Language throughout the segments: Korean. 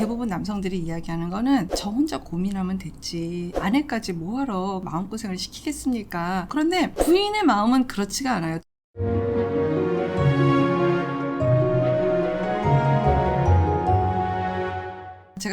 대부분 남성들이 이야기하는 거는 저 혼자 고민하면 됐지. 아내까지 뭐하러 마음고생을 시키겠습니까? 그런데 부인의 마음은 그렇지가 않아요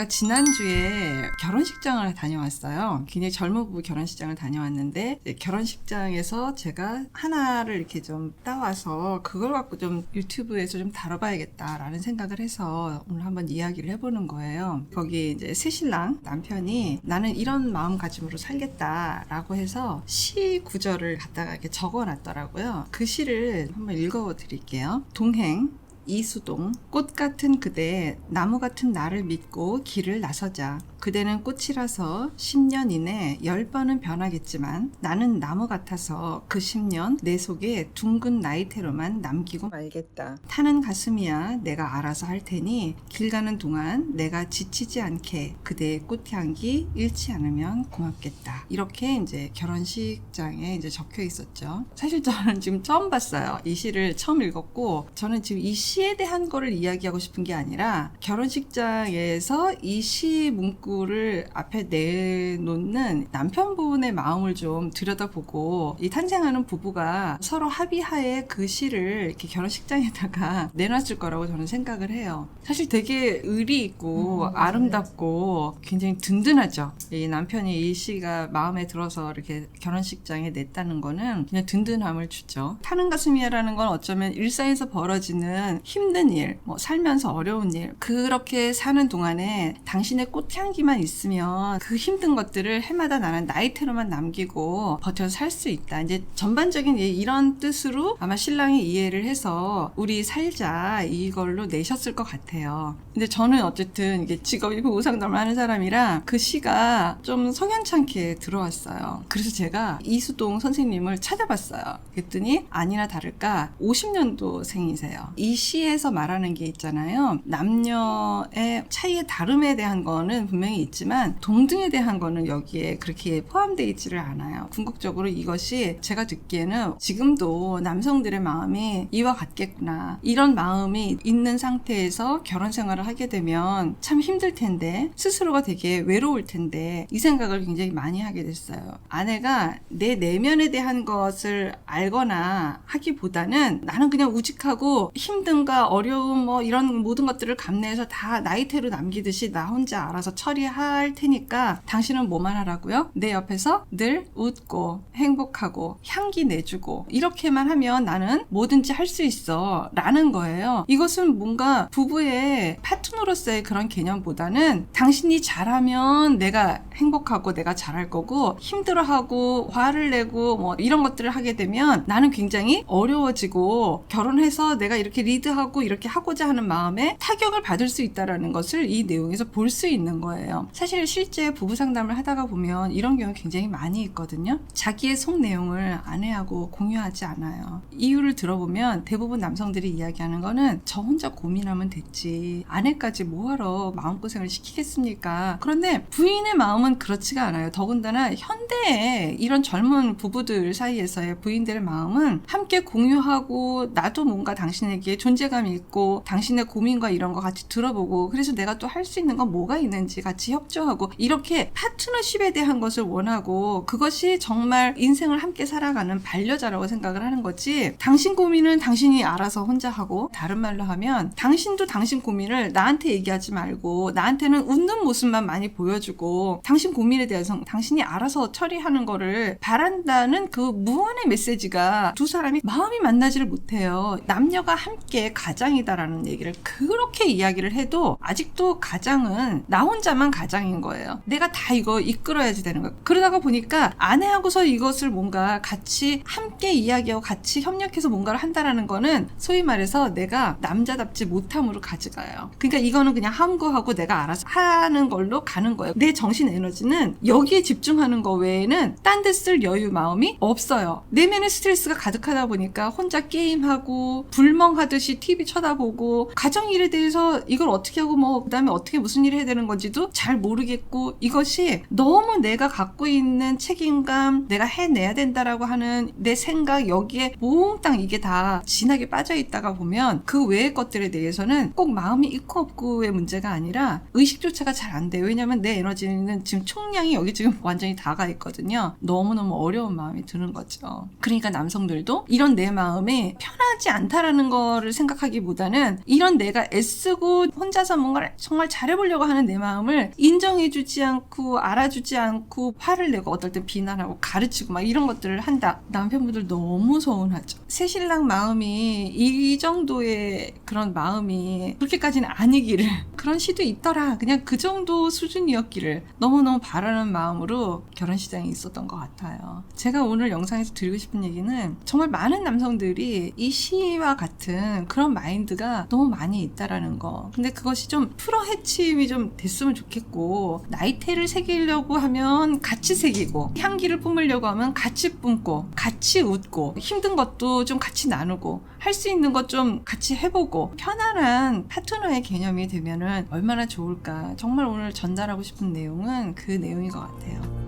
지난주에 결혼식장을 다녀왔어요. 굉장히 젊은 부부 결혼식장을 다녀왔는데 결혼식장에서 제가 하나를 이렇게 좀 따와서 그걸 갖고 좀 유튜브에서 좀 다뤄봐야겠다라는 생각을 해서 오늘 한번 이야기를 해보는 거예요. 거기 이제 새 신랑 남편이 나는 이런 마음가짐으로 살겠다라고 해서 시 구절을 갖다가 이렇게 적어놨더라고요. 그 시를 한번 읽어드릴게요. 동행 이수동 꽃 같은 그대 나무 같은 나를 믿고 길을 나서자. 그대는 꽃이라서 10년 이내 10번은 변하겠지만 나는 나무 같아서 그 10년 내 속에 둥근 나이테로만 남기고 말겠다. 타는 가슴이야 내가 알아서 할 테니 길 가는 동안 내가 지치지 않게 그대의 꽃향기 잃지 않으면 고맙겠다. 이렇게 이제 결혼식장에 이제 적혀 있었죠. 사실 저는 지금 처음 봤어요. 이 시를 처음 읽었고 저는 지금 이시 에 대한 거를 이야기하고 싶은 게 아니라 결혼식장에서 이 시 문구를 앞에 내놓는 남편분의 마음을 좀 들여다보고 이 탄생하는 부부가 서로 합의하에 그 시를 이렇게 결혼식장에다가 내놨을 거라고 저는 생각을 해요. 사실 되게 의리 있고 음, 아름답고 굉장히 든든하죠. 이 남편이 이 시가 마음에 들어서 이렇게 결혼식장에 냈다는 거는 그냥 든든함을 주죠. 타는 가슴이야라는 건 어쩌면 일상에서 벌어지는 힘든 일, 뭐 살면서 어려운 일, 그렇게 사는 동안에 당신의 꽃향기만 있으면 그 힘든 것들을 해마다 나는 나이테로만 남기고 버텨 살수 있다. 이제 전반적인 이- 이런 뜻으로 아마 신랑이 이해를 해서 우리 살자 이걸로 내셨을 것 같아요. 근데 저는 어쨌든 이게 직업이 부부 상담을 하는 사람이라 그 시가 좀 성향찮게 들어왔어요. 그래서 제가 이수동 선생님을 찾아봤어요. 그랬더니 아니나 다를까 50년도 생이세요. 이 시에서 말하는 게 있잖아요. 남녀의 차이의 다름에 대한 거는 분명히 있지만 동등에 대한 거는 여기에 그렇게 포함되어 있지를 않아요. 궁극적으로 이것이 제가 듣기에는 지금도 남성들의 마음이 이와 같겠구나. 이런 마음이 있는 상태에서 결혼 생활을 하게 되면 참 힘들 텐데 스스로가 되게 외로울 텐데 이 생각을 굉장히 많이 하게 됐어요. 아내가 내 내면에 대한 것을 알거나 하기보다는 나는 그냥 우직하고 힘든 가 어려움 뭐 이런 모든 것들을 감내해서 다 나이테로 남기듯이 나 혼자 알아서 처리할 테니까 당신은 뭐만 하라고요? 내 옆에서 늘 웃고 행복하고 향기 내주고 이렇게만 하면 나는 뭐든지 할 수 있어 라는 거예요. 이것은 뭔가 부부의 파트너로서의 그런 개념보다는 당신이 잘하면 내가 행복하고 내가 잘할 거고 힘들어하고 화를 내고 뭐 이런 것들을 하게 되면 나는 굉장히 어려워지고 결혼해서 내가 이렇게 리드 하고 이렇게 하고자 하는 마음에 타격을 받을 수 있다라는 것을 이 내용에서 볼 수 있는 거예요. 사실 실제 부부 상담을 하다가 보면 이런 경우 굉장히 많이 있거든요. 자기의 속 내용을 아내하고 공유하지 않아요. 이유를 들어보면 대부분 남성들이 이야기하는 거는 저 혼자 고민하면 됐지. 아내까지 뭐하러 마음고생을 시키겠습니까? 그런데 부인의 마음은 그렇지가 않아요. 더군다나 현대에 이런 젊은 부부들 사이에서의 부인들의 마음은 함께 공유하고 나도 뭔가 당신에게 존재 감이 있고 당신의 고민과 이런 거 같이 들어보고 그래서 내가 또 할 수 있는 건 뭐가 있는지 같이 협조하고 이렇게 파트너십에 대한 것을 원하고 그것이 정말 인생을 함께 살아가는 반려자라고 생각을 하는 거지 당신 고민은 당신이 알아서 혼자 하고 다른 말로 하면 당신도 당신 고민을 나한테 얘기하지 말고 나한테는 웃는 모습만 많이 보여주고 당신 고민에 대해서 당신이 알아서 처리하는 거를 바란다는 그 무언의 메시지가 두 사람이 마음이 만나지를 못해요. 남녀가 함께 가장이다라는 얘기를 그렇게 이야기를 해도 아직도 가장은 나 혼자만 가장인 거예요. 내가 다 이거 이끌어야지 되는 거예요. 그러다가 보니까 아내하고서 이것을 뭔가 같이 함께 이야기하고 같이 협력해서 뭔가를 한다라는 거는 소위 말해서 내가 남자답지 못함으로 가져가요. 그러니까 이거는 그냥 함구하고 내가 알아서 하는 걸로 가는 거예요. 내 정신 에너지는 여기에 집중하는 거 외에는 딴 데 쓸 여유 마음이 없어요. 내면의 스트레스가 가득하다 보니까 혼자 게임하고 불멍하듯이 TV 쳐다보고 가정 일에 대해서 이걸 어떻게 하고 뭐 그다음에 어떻게 무슨 일을 해야 되는 건지도 잘 모르겠고 이것이 너무 내가 갖고 있는 책임감 내가 해내야 된다라고 하는 내 생각 여기에 몽땅 이게 다 진하게 빠져 있다가 보면 그 외의 것들에 대해서는 꼭 마음이 있고 없고의 문제가 아니라 의식조차가 잘 안 돼요. 왜냐면 내 에너지는 지금 총량이 여기 지금 완전히 다가 있거든요. 너무너무 어려운 마음이 드는 거죠. 그러니까 남성들도 이런 내 마음이 편하지 않다라는 거를 생각 하기보다는 이런 내가 애쓰고 혼자서 뭔가를 정말 잘해보려고 하는 내 마음을 인정해주지 않고 알아주지 않고 화를 내고 어떨 땐 비난하고 가르치고 막 이런 것들을 한다. 남편분들 너무 서운하죠. 새신랑 마음이 이 정도의 그런 마음이 그렇게까지는 아니기를 그런 시도 있더라. 그냥 그 정도 수준이었기를 너무너무 바라는 마음으로 결혼 시장에 있었던 것 같아요. 제가 오늘 영상에서 드리고 싶은 얘기는 정말 많은 남성들이 이 시와 같은 그런 마인드가 너무 많이 있다라는 거. 근데 그것이 좀 풀어 헤침이 좀 됐으면 좋겠고 나이테를 새기려고 하면 같이 새기고 향기를 뿜으려고 하면 같이 뿜고 같이 웃고 힘든 것도 좀 같이 나누고 할 수 있는 것 좀 같이 해보고 편안한 파트너의 개념이 되면은 얼마나 좋을까. 정말 오늘 전달하고 싶은 내용은 그 내용인 것 같아요.